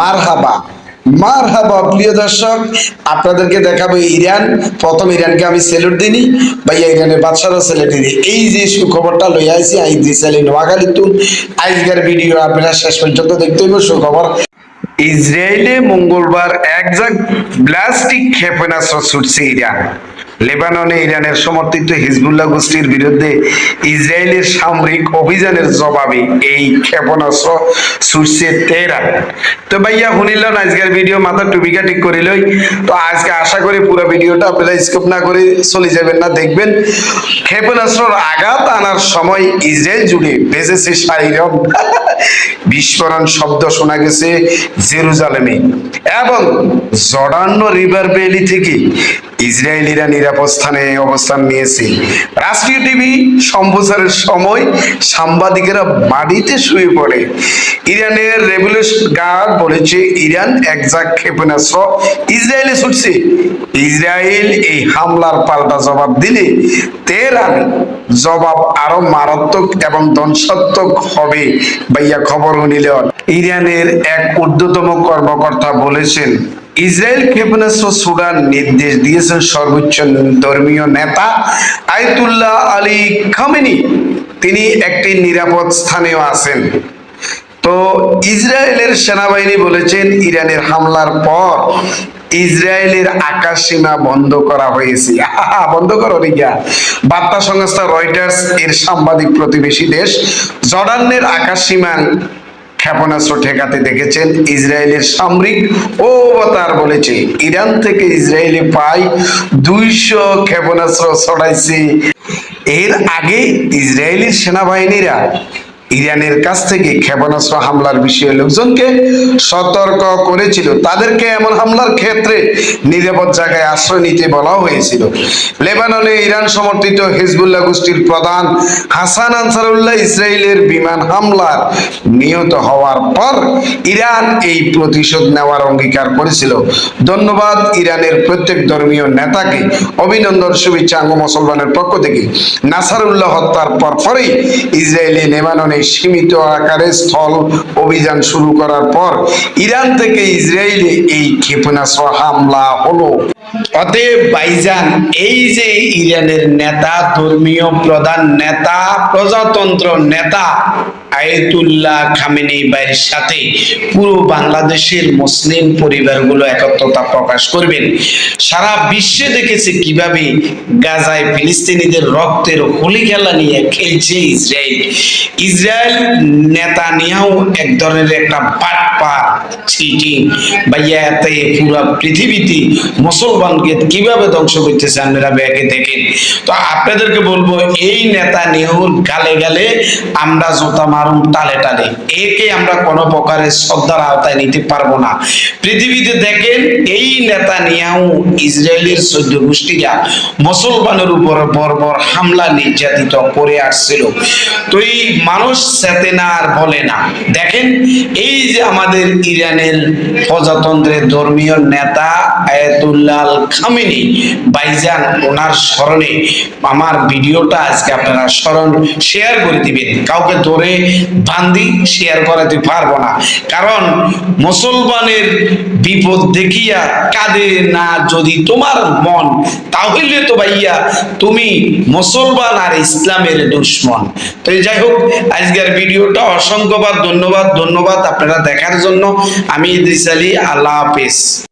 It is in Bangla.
মারহাবা। মারহাবা, প্রিয় দর্শক, আপনাদেরকে দেখাবো ইরান। প্রথম ইরানকে আমি সেলুট দিনি ভাইয়া ইরানের বাদশারও সেলুট দিনি এই যে সুখবরটা লই আইছি আই দিছালি নোয়াখালী তুন আজকের ভিডিও আপনারা শেষ পর্যন্ত দেখতে হইব, সুখবর। ইসরায়েলে মঙ্গলবার একজাক ব্লাস্টিক ক্ষেপণাস্ত্র ছুটছে ইরান। লেবাননে ইরানের সমর্থিত হিজবুল্লাহ গোষ্ঠীর বিরুদ্ধে ইসরায়েলের সামরিক অভিযানের জবাবে এই ক্ষেপণাস্ত্র ছুটছে তেহরান। তো ভাইয়া শুনিল আজকের ভিডিও মাথা টুপিকা ঠিক করিলই তো আজকে আশা করি পুরো ভিডিওটা আপনারা স্কিপ না করে চলে যাবেন না, দেখবেন ক্ষেপণাস্ত্রর আঘাত আনার সময় ইসরায়েল জুড়ে বেজেছে সাইরন বিস্ফোরণ শব্দ শোনা গেছে জেরুজালেমে। এবং জর্ডান রিভার ভ্যালি থেকে ইসরায়েলিরা নিরাপদ স্থানে অবস্থান নিয়েছে। রাষ্ট্রীয় টিভি সম্প্রচারের সময় সাংবাদিকেরা মাটিতে শুয়ে পড়ে। ইরানের রেভলিউশন গার্ড বলেছে, ইরান একজাক ক্ষেপণাস্ত্র ইসরায়েলে ছুটছে। ইসরায়েল এই হামলার পাল্টা জবাব দিলে তেহরান জবাব আরও মারাত্মক এবং ধ্বংসাত্মক হবে ভাইয়া খবর নিল ইরানের এক ঊর্ধ্বতম কর্মকর্তা বলেছেন, ইসরায়েল ক্ষেপণাস্ত্র সুডান নির্দেশ দিয়েছেন সর্বোচ্চ ধর্মীয় নেতা আয়তুল্লাহ আলী খামেনি। তিনি একটি নিরাপদ স্থানেও আছেন। তো ইসরায়েলের সেনাবাহিনী বলেছেন, ইরানের হামলার পর ইসরায়েলের আকাশ সীমা বন্ধ করা হয়েছে। বন্ধ করো রিগা। বার্তা সংস্থা রয়টার্স এর সাংবাদিক প্রতিবেশী দেশ, জর্ডানের আকাশ সীমা ক্ষেপণাস্ত্র ঠেকাতে দেখেছেন ইসরায়েলের সামরিক ও অবতার বলেছে। ইরান থেকে ইসরায়েলে প্রায় দুইশো ক্ষেপণাস্ত্র ছড়াইছে। এর আগে ইসরায়েলি সেনাবাহিনীরা ইরানের কাছ থেকে ক্ষেপণাস্ত্র হামলার বিষয়ে লোকজনকে সতর্ক করেছিল। তাদেরকে এমন হামলার ক্ষেত্রে নিরাপদ জায়গায় আশ্রয় নিতে বলা হয়েছিল। লেবাননে ইরান সমর্থিত হিজবুল্লাহ গোষ্ঠীর প্রধান হাসান আনসারুল্লাহ ইসরায়েলের বিমান হামলার নিহত হওয়ার পর ইরান এই প্রতিশোধ নেওয়ার অঙ্গীকার করেছিল। ধন্যবাদ ইরানের প্রত্যেক ধর্মীয় নেতাকে। অভিনন্দন, শুভেচ্ছা মুসলমানের পক্ষ থেকে। নাসারুল্লাহ হত্যার পর পরেই ইসরায়েলি লেবাননে সীমিত আকারে স্থল অভিযান শুরু করার পর ইরান থেকে ইসরায়েলে এই ক্ষেপণাস্ত্র হামলা হলো। অতএব বাইজান এই যে ইরানের নেতা, ধর্মীয় প্রধান নেতা, প্রজাতন্ত্র নেতা আয়াতুল্লাহ খামেনি ভাইয়ের সাথে পুরো বাংলাদেশের মুসলিম পরিবারগুলো একত্রতা প্রকাশ করবেন। সারা বিশ্বে দেখেছে কীভাবে গাজায় ফিলিস্তিনিদের রক্তের হোলি খেলা নিয়ে খেলছে ইসরায়েল। ইসরায়েল নেতা নিয়েও এক ধরনের একটা পাটপা চিটিং ভাইয়া, এতে পুরো পৃথিবীতে মুসলমানকে কীভাবে ধ্বংস করতেছে আপনারা ব্যাগে দেখেন। তো আপনাদেরকে বলব, এই নেতা নেহুর গালে গালে আমরা জোতা মারুন টালে টালে একে আমরা কোনো প্রকারের শ্রদ্ধার আওতায় নিতে পারব না। পৃথিবীতে দেখেন, এই নেতা নিয়েও ইসরায়েলের সৈন্য গোষ্ঠীরা মুসলমানের উপর বর্বর হামলা নির্যাতিত করে আসছিল। তো এই মানুষ চেতে না আর বলে না। দেখেন, এই যে আমাদের ইরানের প্রজাতন্ত্রের ধর্মীয় নেতা আয়াতুল্লাহ আল খামেনি, বাইজান, ওনার স্মরণে আমার ভিডিওটা আজকে আপনারা স্মরণ শেয়ার করে দিবেন। কাউকে ধরে বান্দি শেয়ার করাতে পারব না। কারণ মুসলমানের বিপদ দেখিয়া কাঁদে না যদি তোমার মন। তাহলে তো ভাইয়া, তুমি মুসলমান আর ইসলামের দুশ্মন। তো যাই হোক, আজকের ভিডিওটা অসংখ্যবার ধন্যবাদ ধন্যবাদ আপনারা দেখার জন্য। আমি ইদ্রিস আলী, আল্লাহ হাফেজ।